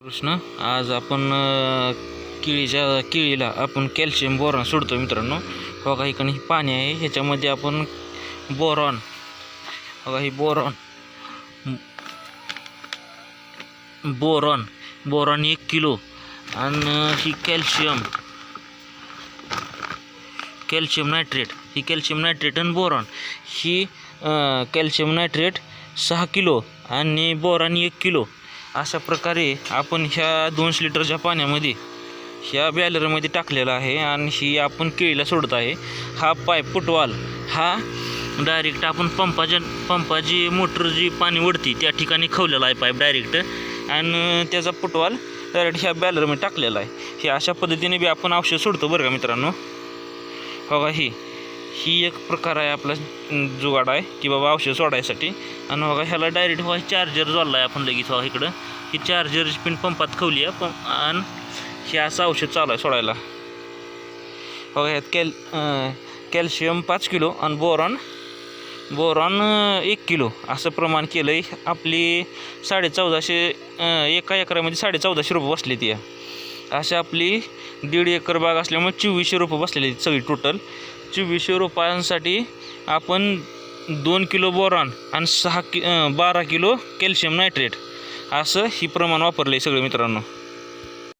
कृष्ण आज आपण केळीच्या केळीला आपण कॅल्शियम बोरॉन सोडतो मित्रांनो. बघा इकडे ही पाणी आहे ह्याच्यामध्ये आपण बोरॉन बघा ही बोरॉन बोरॉन बोरॉन एक किलो आणि ही कॅल्शियम कॅल्शियम नायट्रेट ही कॅल्शियम नायट्रेट आणि बोरॉन ही कॅल्शियम नायट्रेट सहा किलो आणि बोरॉन एक किलो. अशा प्रकारे आपण ह्या दोनशे लिटरच्या पाण्यामध्ये ह्या बॅलरमध्ये टाकलेला आहे आणि ही आपण केळीला सोडत आहे. हा पाईप फुटवाल हा डायरेक्ट आपण पंपाच्या पंपाची मोटर जी पाणी ओढती त्या ठिकाणी खवलेला आहे पाईप डायरेक्ट आणि त्याचा फुटवाल डायरेक्ट ह्या बॅलरमध्ये टाकलेला आहे. हे अशा पद्धतीने बी आपण औषध सोडतो बरं का मित्रांनो? बघा ही. ही एक प्रकार आहे आपला जुगाड आहे की बाबा औषध सोडायसाठी. आणि बघा ह्याला डायरेक्ट व्हा चार्जर जोडला आहे आपण लगेच व्हा इकडं. ही चार्जरची पिन पंपात खवली आहे पंप आणि हे असं औषध चालू आहे सोडायला. बघा ह्यात कॅल कॅल्शियम पाच किलो आणि बोरॉन बोरॉन एक किलो असं प्रमाण केलं आहे आपली साडे चौदाशे एका एकरामध्ये साडे चौदाशे रुपये बसले ती. अशी आपली दीड एकर बाग असल्यामुळे चोवीसशे रुपये बसलेली आहेत सगळी टोटल चोवीसशे रोपांसाठी आपण दोन किलो बोरॉन आणि सहा कि बारा किलो कॅल्शियम नायट्रेट असं ही प्रमाण वापरलं आहे सगळं मित्रांनो.